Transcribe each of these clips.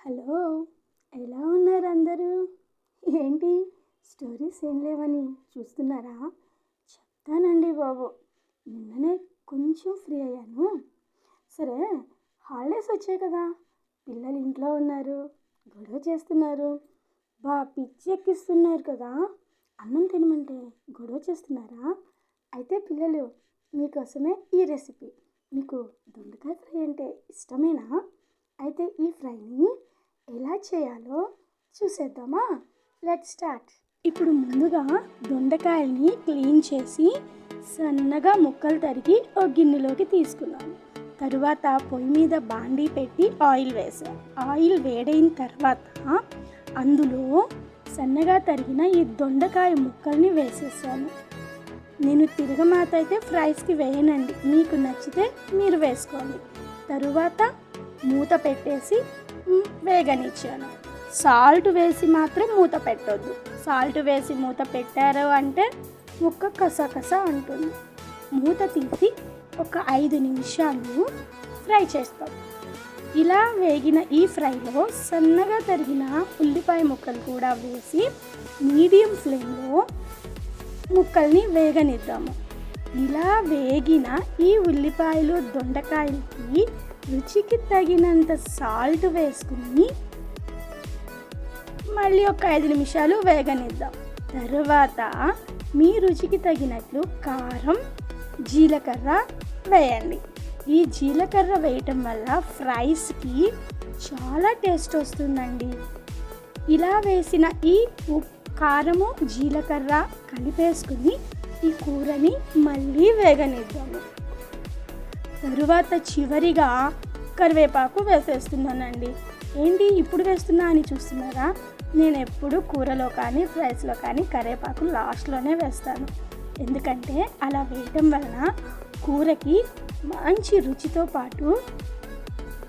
Hello ఎలా ఉన్నారు అందరూ? ఏంటి? స్టోరీస్ ఏం లేవని చూస్తున్నారా? చెప్తానండి బాబు. నిన్ననే కొంచెం ఫ్రీ అయ్యాను. సరే హాలిడేస్ వచ్చాయి కదా. పిల్లలు ఇంట్లో ఉన్నారు గొడవ చేస్తున్నారు. బా పిచ్చి ఎక్కిస్తున్నారు కదా. అన్నం తినమంటే గొడవ చేస్తున్నారా? అయితే పిల్లలు మీకోసమే ఈ రెసిపీ. మీకు దొండకాయ ఫ్రై అంటే ఇష్టమేనా? అయితే ఈ ఫ్రైని ఎలా చేయాలో చూసేద్దామా? లెట్ స్టార్ట్ ఇప్పుడు ముందుగా దొండకాయల్ని క్లీన్ చేసి సన్నగా ముక్కలు తరిగి ఒక గిన్నెలోకి తీసుకున్నాను తరువాత పొయ్యి మీద బాండీ పెట్టి ఆయిల్ వేసాను ఆయిల్ వేడైన తర్వాత అందులో సన్నగా తరిగిన ఈ దొండకాయ ముక్కల్ని వేసేసాను. నేను తిరగమాత అయితే ఫ్రైస్కి వేయనండి. మీకు నచ్చితే మీరు వేసుకోండి. తరువాత మూత పెట్టేసి వేగనిచ్చాను సాల్ట్ వేసి మాత్రం మూత పెట్టొద్దు. సాల్ట్ వేసి మూత పెట్టారు అంటే ముక్క కసకస అంటుంది. మూత తీసి ఒక ఐదు నిమిషాలు ఫ్రై చేస్తాం. ఇలా వేగిన ఈ ఫ్రైలో సన్నగా తరిగిన ఉల్లిపాయ ముక్కలు కూడా వేసి మీడియం ఫ్లేమ్లో ముక్కల్ని వేగనిద్దాము. ఇలా వేగిన ఈ ఉల్లిపాయలు దొండకాయలకి రుచికి తగినంత సాల్ట్ వేసుకుని మళ్ళీ ఒక ఐదు నిమిషాలు వేగనిద్దాం. తర్వాత మీ రుచికి తగినట్లు కారం జీలకర్ర వేయండి. ఈ జీలకర్ర వేయటం వల్ల ఫ్రైస్కి చాలా టేస్ట్ వస్తుందండి. ఇలా వేసిన ఈ కారము జీలకర్ర కలిపేసుకుని ఈ కూరని మళ్ళీ వేగనిద్దాము. తరువాత చివరిగా కరివేపాకు వేసేస్తున్నానండి. ఏంటి ఇప్పుడు వేస్తున్నా అని చూస్తున్నారా? నేను ఎప్పుడు కూరలో కానీ ఫ్రైస్లో కానీ కరివేపాకు లాస్ట్లోనే వేస్తాను. ఎందుకంటే అలా వేయటం వలన కూరకి మంచి రుచితో పాటు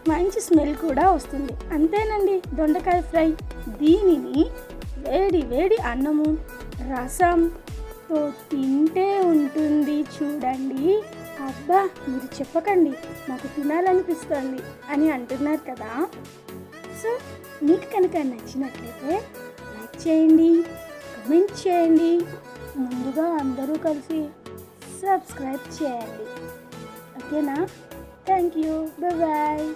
మంచి స్మెల్ కూడా వస్తుంది. అంతేనండి దొండకాయ ఫ్రై. దీనిని వేడి వేడి అన్నము రసంతో తింటే ఉంటుంది చూడండి. అబ్బా మీరు చెప్పకండి నాకు తినాలనిపిస్తుంది అని అంటున్నారు కదా. సో మీకు కనుక నచ్చినట్లయితే లైక్ చేయండి కమెంట్ చేయండి ముందుగా అందరూ కలిసి సబ్స్క్రైబ్ చేయండి. ఓకేనా? Thank you. బాయ్.